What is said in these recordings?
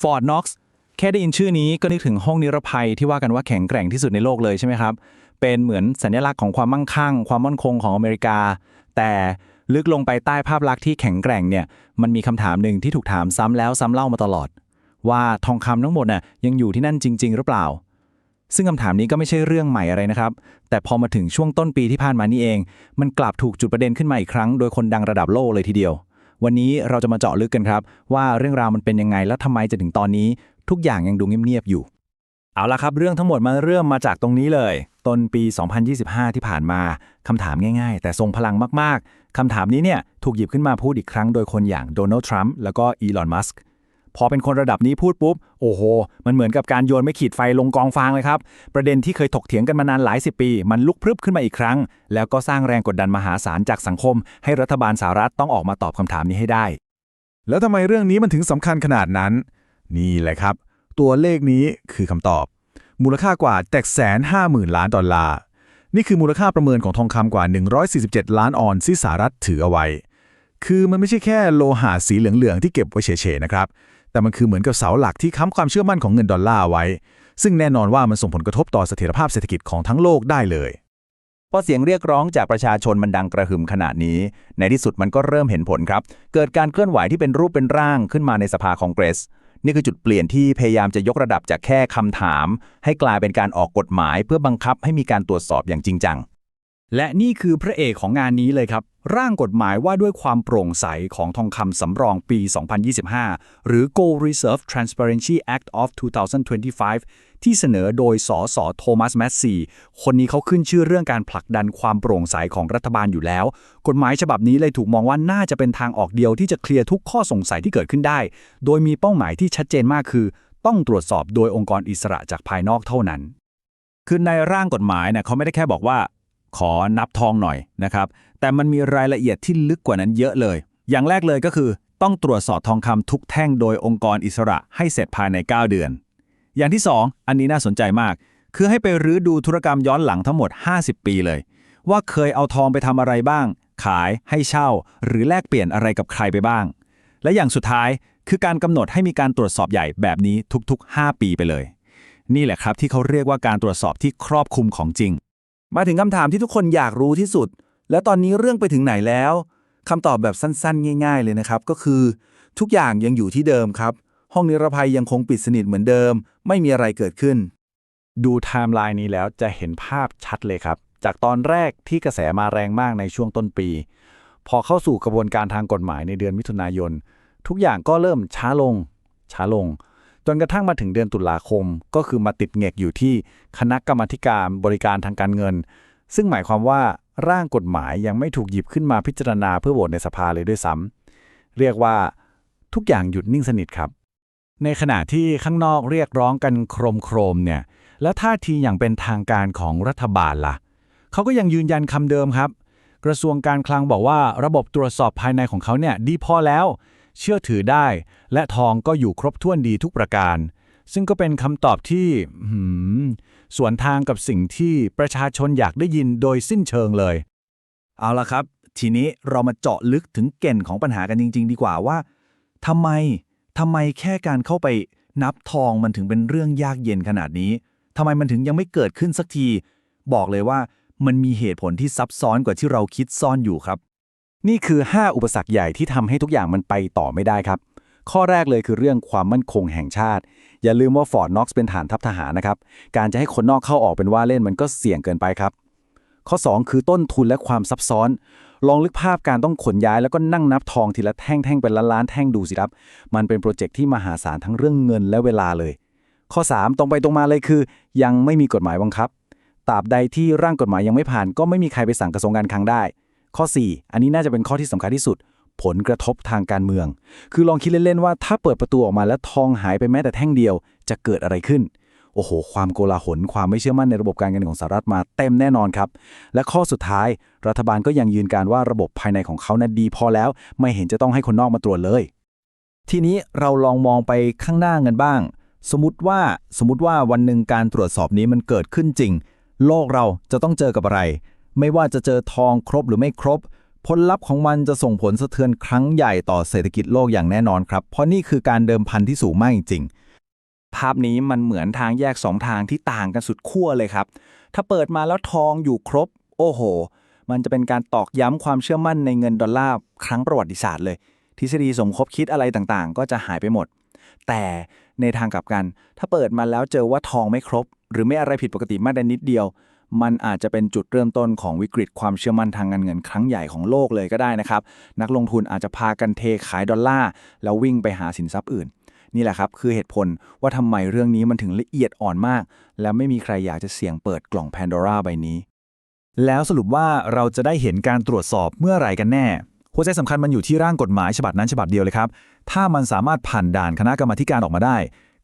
Fort Knox แค่ได้ยินชื่อนี้ก็นึกถึงห้องนิรภัยที่ว่ากันว่าแข็งแกร่งที่สุดในโลกเลยใช่ไหมครับ เป็นเหมือนสัญลักษณ์ของความมั่งคั่ง ความมั่นคงของอเมริกา แต่ลึกลงไปใต้ภาพลักษณ์ที่แข็งแกร่งเนี่ย มันมีคำถามหนึ่งที่ถูกถามซ้ำแล้วซ้ำเล่ามาตลอด ว่าทองคำทั้งหมดน่ะยังอยู่ที่นั่นจริง ๆ หรือเปล่า ซึ่งคำถามนี้ก็ไม่ใช่เรื่องใหม่อะไรนะครับ แต่พอมาถึงช่วงต้นปีที่ผ่านมานี่เอง มันกลับถูกจุดประเด็นขึ้นมาอีกครั้ง โดยคนดังระดับโลกเลยทีเดียว วันนี้เราจะมาเจาะลึกกันครับ ว่าเรื่องราวมันเป็นยังไงและทำไมจะถึงตอนนี้ ทุกอย่างยังดูเงียบๆอยู่ เอาละครับ เรื่องทั้งหมดมาเริ่มมาจากตรงนี้เลย ต้นปี 2025 ที่ผ่านมาคำถามง่ายๆ แต่ทรงพลังมากๆคำถามนี้เนี่ยถูกหยิบขึ้นมาพูดอีกครั้งโดยคนอย่างโดนัลด์ทรัมป์แล้วก็อีลอนมัสก์ พอเป็นคนระดับนี้พูดปุ๊บ โอ้โห มันเหมือนกับการโยนไม่ขีดไฟลงกองฟางเลยครับ ประเด็นที่เคยถกเถียงกันมานานหลายสิบปี มันลุกพรึบขึ้นมาอีกครั้ง แล้วก็สร้างแรงกดดันมหาศาลจากสังคม ให้รัฐบาลสหรัฐต้องออกมาตอบคำถามนี้ให้ได้ แล้วทำไมเรื่องนี้มันถึงสำคัญขนาดนั้น นี่แหละครับ ตัวเลขนี้คือคำตอบ มูลค่ากว่าแตกแสนห้าหมื่นล้านดอลลาร์นี่คือมูลค่าประเมินของทองคำกว่า 147 ล้านออนซ์ที่สหรัฐถือเอาไว้ คือมันไม่ใช่แค่โลหะสีเหลืองๆที่เก็บไว้เฉยๆนะครับ แต่มันคือเหมือนกับเสาหลักที่ค้ำความเชื่อมั่นของเงินดอลลาร์ไว้ ซึ่งแน่นอนว่ามันส่งผลกระทบต่อเสถียรภาพเศรษฐกิจของทั้งโลกได้เลยพอเสียงเรียกร้องจากประชาชนมันดังกระหึ่มขนาดนี้ ในที่สุดมันก็เริ่มเห็นผลครับ เกิดการเคลื่อนไหวที่เป็นรูปเป็นร่างขึ้นมาในสภาคองเกรส นี่คือจุดเปลี่ยนที่พยายามจะยกระดับจากแค่คำถาม ให้กลายเป็นการออกกฎหมายเพื่อบังคับให้มีการตรวจสอบอย่างจริงจังและนี่คือพระเอกของงานนี้เลยครับ ร่างกฎหมายว่าด้วยความโปร่งใสของทองคำสำรองปี 2025 หรือ Gold Reserve Transparency Act of 2025 ที่เสนอโดยสสโทมัสแมสซีคนนี้เขาขึ้นชื่อเรื่องการผลักดันความโปร่งใสของรัฐบาลอยู่แล้ว กฎหมายฉบับนี้เลยถูกมองว่าน่าจะเป็นทางออกเดียวที่จะเคลียร์ทุกข้อสงสัยที่เกิดขึ้นได้ โดยมีเป้าหมายที่ชัดเจนมากคือ ต้องตรวจสอบโดยองค์กรอิสระจากภายนอกเท่านั้น คือในร่างกฎหมายเนี่ยเขาไม่ได้แค่บอกว่า ขอนับทองหน่อยนะครับ แต่มันมีรายละเอียดที่ลึกกว่านั้นเยอะเลย อย่างแรกเลยก็คือต้องตรวจสอบทองคำทุกแท่งโดยองค์กรอิสระให้เสร็จภายใน 9 เดือน อย่างที่ 2 อันนี้น่าสนใจมาก คือให้ไปรื้อดูธุรกรรมย้อนหลังทั้งหมด 50 ปีเลย ว่าเคยเอาทองไปทำอะไรบ้าง ขาย ให้เช่า หรือแลกเปลี่ยนอะไรกับใครไปบ้าง และอย่างสุดท้ายคือการกำหนดให้มีการตรวจสอบใหญ่แบบนี้ทุกๆ 5 ปีไปเลย นี่แหละครับที่เขาเรียกว่าการตรวจสอบที่ครอบคลุมของจริง มาถึงคำถามที่ทุกคนอยากรู้ที่สุด แล้วตอนนี้เรื่องไปถึงไหนแล้วคำตอบแบบสั้นๆ ง่าย ๆ เลยนะครับ ก็คือ ทุกอย่างยังอยู่ที่เดิมครับ ห้องนิรภัยยังคงปิดสนิทเหมือนเดิม ไม่มีอะไรเกิดขึ้น ดูไทม์ไลน์นี้แล้วจะเห็นภาพชัดเลยครับ จากตอนแรกที่กระแสมาแรงมากในช่วงต้นปี พอเข้าสู่กระบวนการทางกฎหมายในเดือนมิถุนายน ทุกอย่างก็เริ่มช้าลง ช้าลง นกระทั่งมาถึงเดือนตุลาคม ก็คือมาติดเงกอยู่ที่คณะกรรมการบริการทางการเงิน ซึ่งหมายความว่าร่างกฎหมายยังไม่ถูกหยิบขึ้นมาพิจารณาเพื่อโหวตในสภาเลยด้วยซ้ำเรียกว่าทุกอย่างหยุดนิ่งสนิทครับ ในขณะที่ข้างนอกเรียกร้องกันโครมโครมเนี่ย แล้วท่าทีอย่างเป็นทางการของรัฐบาลล่ะ เขาก็ยังยืนยันคำเดิมครับ กระทรวงการคลังบอกว่าระบบตรวจสอบภายในของเขาเนี่ยดีพอแล้ว เชื่อถือได้ และทองก็อยู่ครบถ้วนดีทุกประการ ซึ่งก็เป็นคำตอบที่สวนทางกับสิ่งที่ประชาชนอยากได้ยินโดยสิ้นเชิงเลย เอาละครับ ทีนี้เรามาเจาะลึกถึงเก่นของปัญหากันจริง ๆ ดีกว่าว่าทำไมทำไมแค่การเข้าไปนับทองมันถึงเป็นเรื่องยากเย็นขนาดนี้ทำไมมันถึงยังไม่เกิดขึ้นสักที บอกเลยว่ามันมีเหตุผลที่ซับซ้อนกว่าที่เราคิดซ่อนอยู่ครับ นี่คือ 5 อุปสรรคใหญ่ที่ทำให้ทุกอย่างมันไปต่อไม่ได้ครับ ข้อแรกเลยคือเรื่องความมั่นคงแห่งชาติ อย่าลืมว่าฟอร์ดน็อกซ์เป็นฐานทัพทหารนะครับ การจะให้คนนอกเข้าออกเป็นว่าเล่นมันก็เสี่ยงเกินไปครับ ข้อ 2 คือต้นทุนและความซับซ้อน ลองลึกภาพการต้องขนย้ายแล้วก็นั่งนับทองทีละแท่งๆเป็นล้านๆแท่งดูสิครับ มันเป็นโปรเจกต์ที่มหาศาลทั้งเรื่องเงินและเวลาเลย ข้อ 3 ตรงไปตรงมาเลยคือ ยังไม่มีกฎหมายบังคับตราบใดที่ร่างกฎหมายยังไม่ผ่าน ก็ไม่มีใครไปสั่งกระทรวงการคลังได้ ข้อ 4 อันนี้น่าจะเป็นข้อที่สำคัญที่สุด ผลกระทบทางการเมือง คือลองคิดเล่น ๆ ว่าถ้าเปิดประตูออกมาแล้วทองหายไปแม้แต่แท่งเดียว จะเกิดอะไรขึ้น โอ้โห ความโกลาหล ความไม่เชื่อมั่นในระบบการเงินของสหรัฐมาเต็มแน่นอนครับ และข้อสุดท้าย รัฐบาลก็ยังยืนการว่าระบบภายในของเขานั้นดีพอแล้ว ไม่เห็นจะต้องให้คนนอกมาตรวจเลย ทีนี้เราลองมองไปข้างหน้ากันบ้าง สมมติว่าสมมติว่าวันหนึ่งการตรวจสอบนี้มันเกิดขึ้นจริง โลกเราจะต้องเจอกับอะไร ไม่ว่าจะเจอทองครบหรือไม่ครบ ผลลัพธ์ของมันจะส่งผลสะเทือนครั้งใหญ่ต่อเศรษฐกิจโลกอย่างแน่นอนครับ เพราะนี่คือการเดิมพันที่สูงมากจริงๆภาพนี้มันเหมือนทางแยกสองทางที่ต่างกันสุดขั้วเลยครับ ถ้าเปิดมาแล้วทองอยู่ครบ โอ้โห มันจะเป็นการตอกย้ำความเชื่อมั่นในเงินดอลลาร์ครั้งประวัติศาสตร์เลย ทฤษฎีสมคบคิดอะไรต่างๆ ก็จะหายไปหมด แต่ในทางกลับกัน ถ้าเปิดมาแล้วเจอว่าทองไม่ครบ หรือไม่อะไรผิดปกติมากแต่นิดเดียว มันอาจจะเป็นจุดเริ่มต้นของวิกฤตความเชื่อมั่นทางการเงินครั้งใหญ่ของโลกเลยก็ได้นะครับ นักลงทุนอาจจะพากันเทขายดอลลาร์แล้ววิ่งไปหาสินทรัพย์อื่น นี่แหละครับคือเหตุผลว่าทำไมเรื่องนี้มันถึงละเอียดอ่อนมาก และไม่มีใครอยากจะเสี่ยงเปิดกล่องแพนโดราใบนี้ แล้วสรุปว่าเราจะได้เห็นการตรวจสอบเมื่อไหร่กันแน่หัวใจสำคัญมันอยู่ที่ร่างกฎหมายฉบับนั้นฉบับเดียวเลยครับ ถ้ามันสามารถผ่านด่านคณะกรรมาธิการออกมาได้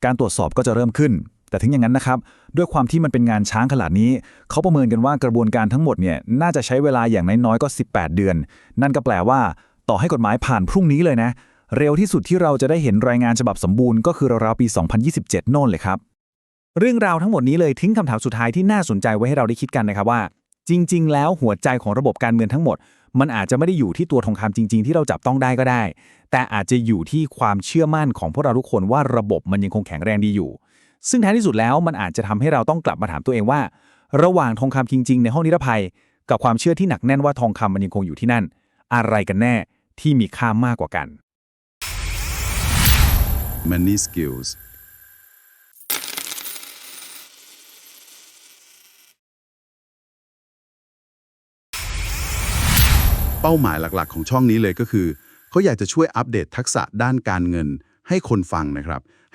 การตรวจสอบก็จะเริ่มขึ้น แต่ถึงอย่างนั้นนะครับ ด้วยความที่มันเป็นงานช้างขนาดนี้ เขาประเมินกันว่ากระบวนการทั้งหมดเนี่ยน่าจะใช้เวลาอย่างน้อยๆก็ 18 เดือน นั่นก็แปลว่า ต่อให้กฎหมายผ่านพรุ่งนี้เลยนะ เร็วที่สุดที่เราจะได้เห็นรายงานฉบับสมบูรณ์ก็คือราวๆปี 2027 โน่นเลยครับเรื่องราวทั้งหมดนี้เลยทิ้งคำถามสุดท้ายที่น่าสนใจไว้ให้เราได้คิดกันนะครับว่า จริง ๆ แล้วหัวใจของระบบการเงินทั้งหมด มันอาจจะไม่ได้อยู่ที่ตัวทองคำจริง ๆ ที่เราจับต้องได้ก็ได้ แต่อาจจะอยู่ที่ความเชื่อมั่นของพวกเราทุกคนว่าระบบมันยังคงแข็งแรงดีอยู่ ซึ่งท้ายที่สุดแล้วมันอาจจะทำให้เราต้องกลับมาถามตัวเองว่า ระหว่างทองคำจริง ๆ ในห้องนิรภัย กับความเชื่อที่หนักแน่นว่าทองคำมันยังคงอยู่ที่นั่น อะไรกันแน่ที่มีค่ามากกว่ากัน Money Skills เป้าหมายหลักๆ ของช่องนี้เลยก็คือเขาอยากจะช่วยอัปเดตทักษะด้านการเงินให้คนฟังนะครับ